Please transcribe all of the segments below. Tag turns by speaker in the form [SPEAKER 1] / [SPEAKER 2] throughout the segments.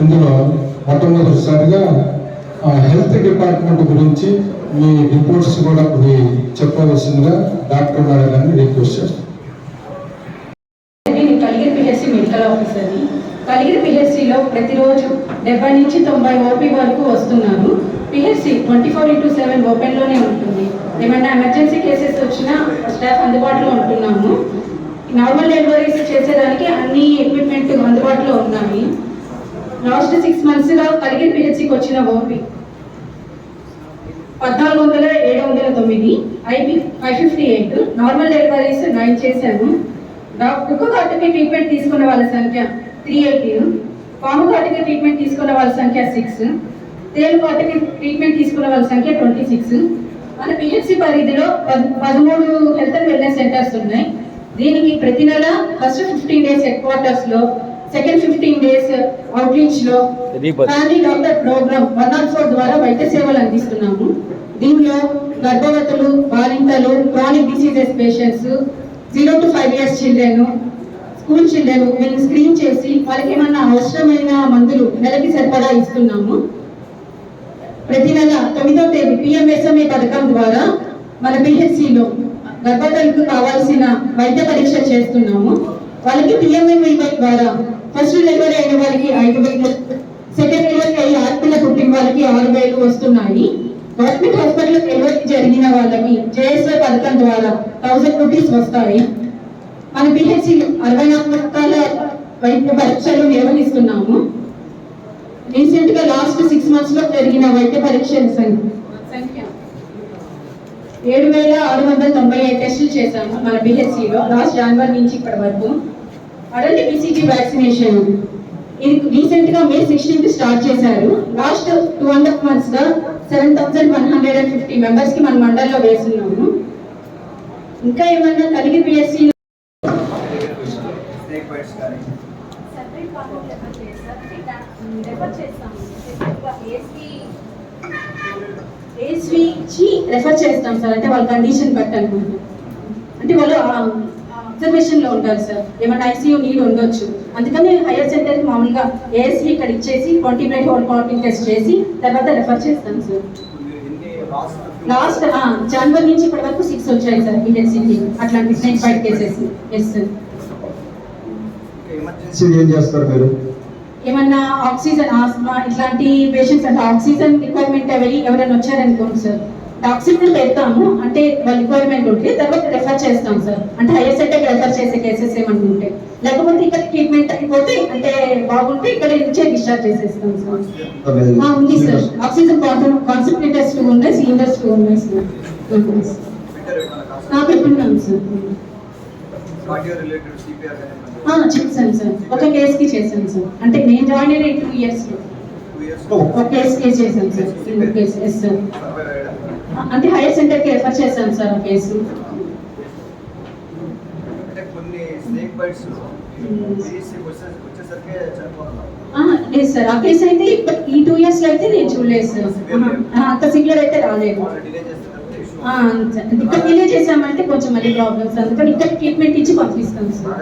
[SPEAKER 1] ఇందులో మొట్టమొదటిసారిగా ఆ, హెల్త్ డిపార్ట్మెంట్ గురించి మీ రిపోర్ట్స్ కూడా ఇది చెప్పవలసిందిగా డాక్టర్ గారు గారిని రిక్వెస్ట్ చేస్తాను
[SPEAKER 2] నేను కలిగిరి పిహెచ్సి మెడికల్ ఆఫీసర్ని కలిగిరి పిహెచ్సిలో ప్రతిరోజు డెబ్బై నుంచి తొంభై ఓపీ వరకు వస్తున్నారు PHC twenty four into seven ఓపెన్లోనే ఉంటుంది. ఏమైనా ఎమర్జెన్సీ కేసెస్ వచ్చినా స్టాఫ్ అందుబాటులో ఉంటున్నాము. నార్మల్ డెలివరీస్ చేసేదానికి అన్ని ఎక్విప్మెంట్ అందుబాటులో ఉన్నాయి. లాస్ట్ సిక్స్ మంత్స్గా కలిగిరి పిహెచ్సికి వచ్చిన ఓపి. పద్నాలుగు వందల ఏడు వందల తొమ్మిది IP five fifty eight normal deliveries nine చేశాను డాక్టర్ ఘాటుకి ట్రీట్మెంట్ తీసుకున్న వాళ్ళ సంఖ్య త్రీ ఎయిటీన్ పాము ఘాటుకి ట్రీట్మెంట్ తీసుకున్న వాళ్ళ సంఖ్య సిక్స్ తేలు ఘాటుకి ట్రీట్మెంట్ తీసుకున్న వాళ్ళ సంఖ్య ట్వంటీ సిక్స్ మన పిహెచ్సి పరిధిలో పద్- పదమూడు హెల్త్ అండ్ వెల్నెస్ సెంటర్స్ ఉన్నాయి. దీనికి ప్రతి నెల ఫస్ట్ ఫిఫ్టీన్ డేస్ హెడ్ క్వార్టర్స్లో second fifteen days అవుట్రీచ్లో family doctor programme one not four ద్వారా వైద్య సేవలు అందిస్తున్నాము. దీనిలో గర్భవతులు బాలింతలు chronic diseases patients zero to five years children school children వీళ్ళని స్క్రీన్ చేసి వాళ్ళకి ఏమన్నా అవసరమైన మందులు నెలకి సరిపడా ఇస్తున్నాము. ప్రతి నెల తొమ్మిదో తేదీ పిఎంఎస్ఎంఏ పథకం ద్వారా మన పిహెచ్సిలో గర్భవతులకు కావాల్సిన వైద్య పరీక్ష చేస్తున్నాము. వాళ్ళకి పిఎంఎంఐ ద్వారా ఫస్ట్ డెలివరీ అయిన వారికి ఐదు వేలు సెకండ్ డెలివరీ అయ్యి ఆడపిల్ల పుట్టిన వాళ్ళకి ఆరు వేలు వస్తున్నాయి. గవర్నమెంట్ హాస్పిటల్ డెలివరీ జరిగిన వాళ్ళకి జేఎస్వై పథకం ద్వారా థౌసండ్ రూపీస్ వస్తాయి. మన పిహెచ్సి అరవై నాలుగు రకాల వైద్య పరీక్షలు నిర్వహిస్తున్నాము. రీసెంట్గా లాస్ట్ సిక్స్ మంత్స్లో జరిగిన వైద్య పరీక్షల సంఖ్య సంఖ్య ఏడు వేల ఆరు వందల తొంభై ఐదు టెస్టులు చేశాము మన బిహెచ్సిలో. లాస్ట్ జనవరి నుంచి ఇప్పటి వరకు. అడల్ట్ బీసీజీ వ్యాక్సినేషన్ ఇది రీసెంట్గా మే సిక్స్టీన్త్ స్టార్ట్ చేశారు. Last two and half మంత్స్గా seven thousand one hundred and fifty మెంబర్స్కి మన మండల్లో వేస్తున్నాము. ఇంకా ఏమన్నా కలిగి పిఎస్సి
[SPEAKER 3] రెఫర్
[SPEAKER 2] చేస్తాం సార్ అంటే వాళ్ళ కండిషన్ బట్టి అనుకుంటున్నాం. అంటే వాళ్ళు అబ్జర్వేషన్లో ఉంటారు సార్. ఏమైనా ఐసీయూ నీడ్ ఉండొచ్చు. అందుకని హైయర్ సెంటర్ మామూలుగా ఏఎస్వి ఇక్కడ ఇచ్చేసి twenty blood whole clotting test చేసి తర్వాత రెఫర్ చేస్తాం సార్.
[SPEAKER 4] లాస్ట్
[SPEAKER 2] జనవరి నుంచి ఇప్పటి వరకు సిక్స్ వచ్చాయి సార్ ఇంటెన్సిటీ. అట్లాంటి fight cases yes sir
[SPEAKER 4] emergency
[SPEAKER 1] ఏం చేస్తారు మీరు?
[SPEAKER 2] ఏమన్నా ఆక్సిజన్ ఆస్మా ఇట్లాంటి పేషెంట్స్ అంటే ఆక్సిజన్ రిక్వైర్మెంట్ ఎవరి ఎవరైనా వచ్చారనుకోండి సార్. ఆక్సిజన్ పెడతాము. అంటే వాళ్ళ రిక్వైర్మెంట్ ఉంటే తర్వాత రెఫర్ చేస్తాం సార్. అంటే హైయర్ సెంటర్ రెఫర్ చేసే కేసెస్ ఏమన్నా ఉంటే లేకపోతే ఇక్కడ ట్రీట్మెంట్ అయిపోతే అంటే బాగుంటే ఇక్కడ నుంచే డిశ్చార్జ్ చేసేస్తాం సార్. ఆ, ఉంది సార్. ఆక్సిజన్ కాన్సన్ట్రేటర్స్ టూ ఉన్నాయి సిలిండర్స్ టూ ఉన్నాయి సార్. ఉంది సార్. పెట్టున్నాం సార్. చేశాను ఒక కేసుకి చేశాను సార్. అంటే నేను జాయిన్ అయిన టూ
[SPEAKER 4] ఇయర్స్
[SPEAKER 2] ఒక కేసు కేసు చేశాను సార్ కేసు ఎస్ సార్ అంటే హైయర్ సెంటర్కి రెఫర్ చేశాను సార్ ఆ కేసు.
[SPEAKER 4] అంటే కొన్ని స్నేక్ బైట్స్
[SPEAKER 2] ఆ, లేదు సార్. ఆ కేసు అయితే ఈ టూ ఇయర్స్లో అయితే నేను చూడలేదు సార్. అంత సివియర్ అయితే రాలేదు. ఇక్కడ డిలే చేసామంటే కొంచెం మళ్ళీ ప్రాబ్లమ్స్ అందుకని ఇక్కడ ట్రీట్మెంట్ ఇచ్చి పంపిస్తాం సార్.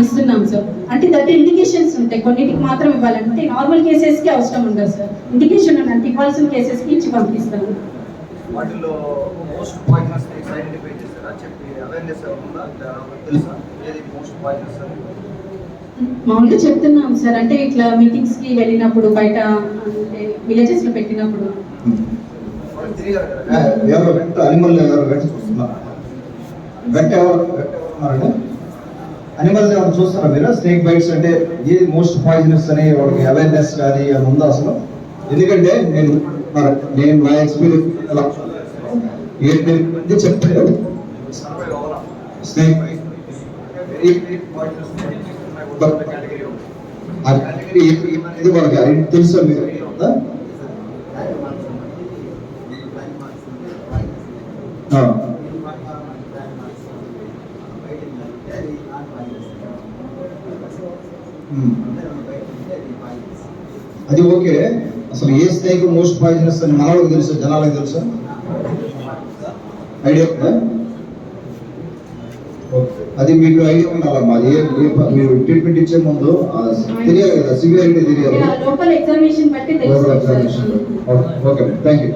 [SPEAKER 2] ఇస్తున్నాం. సార్. అంటే దట్ ఇండికేషన్స్ ఉంటాయి. కొన్నిటికి మాత్రం ఇవ్వాలంటే నార్మల్ కేసెస్కి అవసరం ఉండదు సార్. ఇండికేషన్ అంటే ఇవ్వాల్సిన కేసెస్కి ఇచ్చి పంపిస్తాను.
[SPEAKER 4] వాటిల్లో మోస్ట్ పాయిజనస్ స్నేక్స్ ఐడెంటిఫై చేశారా? చెప్పి అవేర్నెస్ ఉందా? తెలుసా. ఏది మోస్ట్ పాయిజనస్ అని?
[SPEAKER 2] మామూలుగా చెప్తున్నాం సార్. అంటే ఇట్లా మీటింగ్స్కి వెళ్ళినప్పుడు బయట అంటే విలేజెస్లో పెట్టినప్పుడు.
[SPEAKER 1] ఎవరు వెంట అనిమల్ ఎవరు వెంట చూస్తున్నారు. వెంట ఎవరు వెంట అనిమల్స్ ఎవరు చూస్తారా మీరు? స్నేక్ బైట్స్ అంటే ఏది మోస్ట్ పాయిజనస్ అని వాళ్ళకి అవేర్నెస్ కానీ అది ఉందా అసలు? ఎందుకంటే నేను మరి నేను నా ఎక్స్పీరియన్స్
[SPEAKER 4] సర్వైవ్ అవ్వాలా
[SPEAKER 1] స్నేక్ ఇది అది తెలుసా? ఆ. ఉమ్. అది ఓకే అసలు ఏ స్నేక్ మోస్ట్ పాయిజనస్ అని మనవాళ్ళకి తెలుసా? జనాలకు తెలుసా? ఐడియా ఉందా? అది మీకు ఐడియా ఏ ప- మీరు ట్రీట్మెంట్ ఇచ్చే ముందు తెలియాలి కదా సివియారిటీ తెలియాలి
[SPEAKER 2] లోకల్ ఎగ్జామినేషన్ బట్టి
[SPEAKER 1] ఓకే థ్యాంక్ యూ